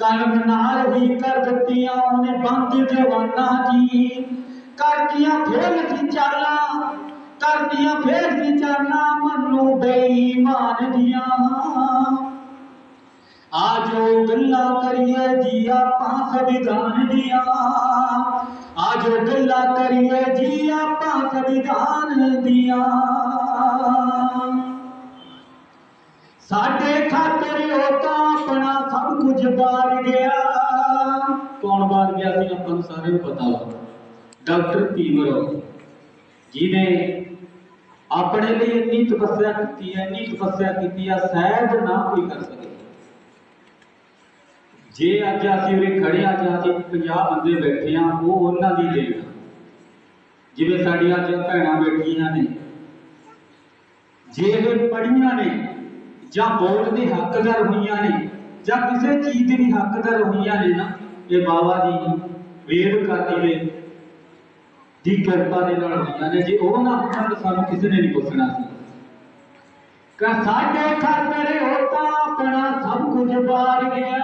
قلب نال ہی کر دتیاں اونے بند دیوانا جی کر دیاں پھر سی چالا کر دیاں پھر سی چالا منو بے ایمان دیا آجو گلہ کریے جی آپاں دان دیا آجو گلہ کریے جی آپاں دان دیا ਸਾਡੇ ਖਾਤਰ ਉਹ ਤਾਂ ਆਪਣਾ ਸਭ ਕੁਝ ਬਾਰ ਗਿਆ। ਕੌਣ ਬਾਰ ਗਿਆ ਸੀ ਆਪਾਂ ਨੂੰ ਸਾਰਿਆਂ ਨੂੰ ਪਤਾ ਵਾ ਡਾਕਟਰ ਭੀਮਰਾਓ, ਜਿਹਨੇ ਆਪਣੇ ਲਈ ਇੰਨੀ ਤਪੱਸਿਆ ਕੀਤੀ ਹੈ, ਇੰਨੀ ਤਪੱਸਿਆ ਕੀਤੀ ਆ ਸ਼ਾਇਦ ਨਾ ਕੋਈ ਕਰ ਸਕੇ। ਜੇ ਅੱਜ ਅਸੀਂ ਉਰੇ ਖੜੇ ਆ ਜਾਂ ਅਸੀਂ 50 ਬੰਦੇ ਬੈਠੇ ਆ ਉਹ ਉਹਨਾਂ ਦੀ ਦੇਣ। ਜਿਵੇਂ ਸਾਡੀਆਂ ਅੱਜ ਭੈਣਾਂ ਬੈਠੀਆਂ ਨੇ, ਜੇ ਇਹ ਪੜੀਆਂ ਨੇ ਜਾਂ ਵੋਟ ਦੇ ਹੱਕਦਾਰ ਹੋਈਆਂ ਨੇ, ਜਾਂ ਕਿਸੇ ਚੀਜ਼ ਦੇ ਹੱਕਦਾਰ ਹੋਈਆਂ ਨੇ ਨਾ, ਇਹ ਬਾਬਾ ਜੀ ਵੇਦ ਕਰਦੀ ਨੇ ਦੀ ਕਿਰਪਾ ਦੇ ਨਾਲ ਹੋਈਆਂ ਨੇ। ਜੇ ਉਹ ਨਾ ਹੋਣ, ਸਾਨੂੰ ਕਿਸੇ ਨੇ ਨਹੀਂ ਪੁੱਛਣਾ ਸੀ। ਕਾ ਸਾਡੇ ਖਾਤਰ ਉਹ ਤਾਂ ਆਪਣਾ ਸਭ ਕੁਝ ਬਾਰ ਗਿਆ।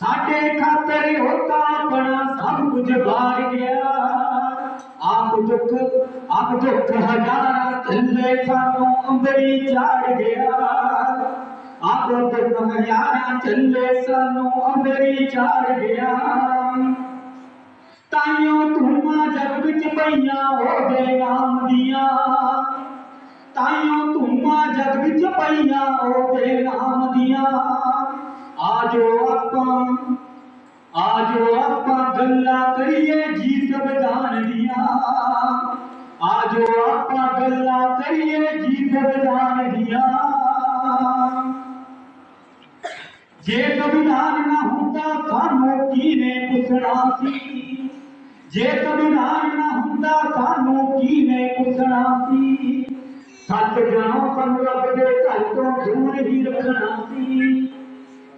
ساڈے خاطر ہوتا بنا سب کچھ بار گیا آپ جک آپ جک ہزار تھلے سانو اندری چاڑ گیا آپ جک ہزار تھلے سانو اندری چاڑ گیا تائیوں تھوما جب بچ پئیاں ہو گئے آم دیا تائیوں تھوما جب بچ پئیاں ہو گئے آم دیا آجو اپا آجو اپا گلا کریے جیت بدان دیا۔ آجو اپا گلا کریے جیت بدان دیا۔ جے سنویدھان نہ ہوتا، سانو کی نے پوچھنا سی؟ جے سنویدھان نہ ہوتا، سانو کی نے پوچھنا سی؟ سچ جانو سن رب دے گھر تو دور ہی رکھنا سی۔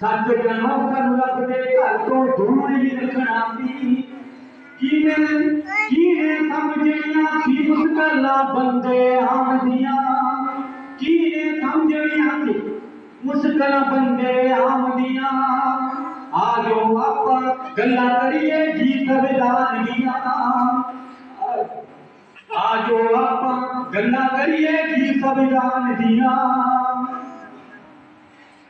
سچ جنم کر رب دے گھر تو دور ہی رکھنا سی کینے کینے سمجھیاں سیبت کرلا بندے آمدیاں کینے سمجھیاں سی مشکل بندے آمدیاں آجو آپا گلا کریے جی سبدان گیا آجو آپا گلا کریے جی سبدان گیا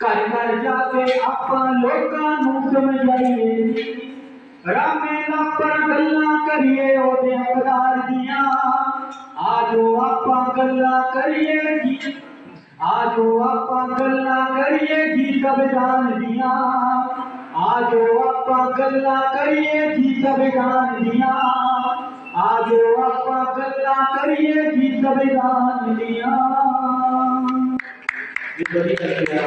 ਘਰ ਘਰ ਜਾ ਕੇ ਆਪਾਂ ਲੋਕਾਂ ਨੂੰ ਸਮਝਾਈਏ ਜੀ ਰਾਮੇ ਲਾਪਰ ਗੱਲਾਂ ਕਰੀਏ ਉਹਦੇ ਹਕਦਾਰ ਦੀਆਂ ਆਜੋ ਆਪਾਂ ਗੱਲਾਂ ਕਰੀਏ ਜੀ ਆਜੋ ਆਪਾਂ ਗੱਲਾਂ ਕਰੀਏ ਜੀ ਸੰਵਿਧਾਨ ਦੀਆਂ ਆਜੋ ਆਪਾਂ ਗੱਲਾਂ ਕਰੀਏ ਜੀ ਸੰਵਿਧਾਨ ਦੀਆਂ ਆਜੋ ਆਪਾਂ ਗੱਲਾਂ ਕਰੀਏ ਜੀ ਸੰਵਿਧਾਨ ਦੀਆਂ diberikan dia.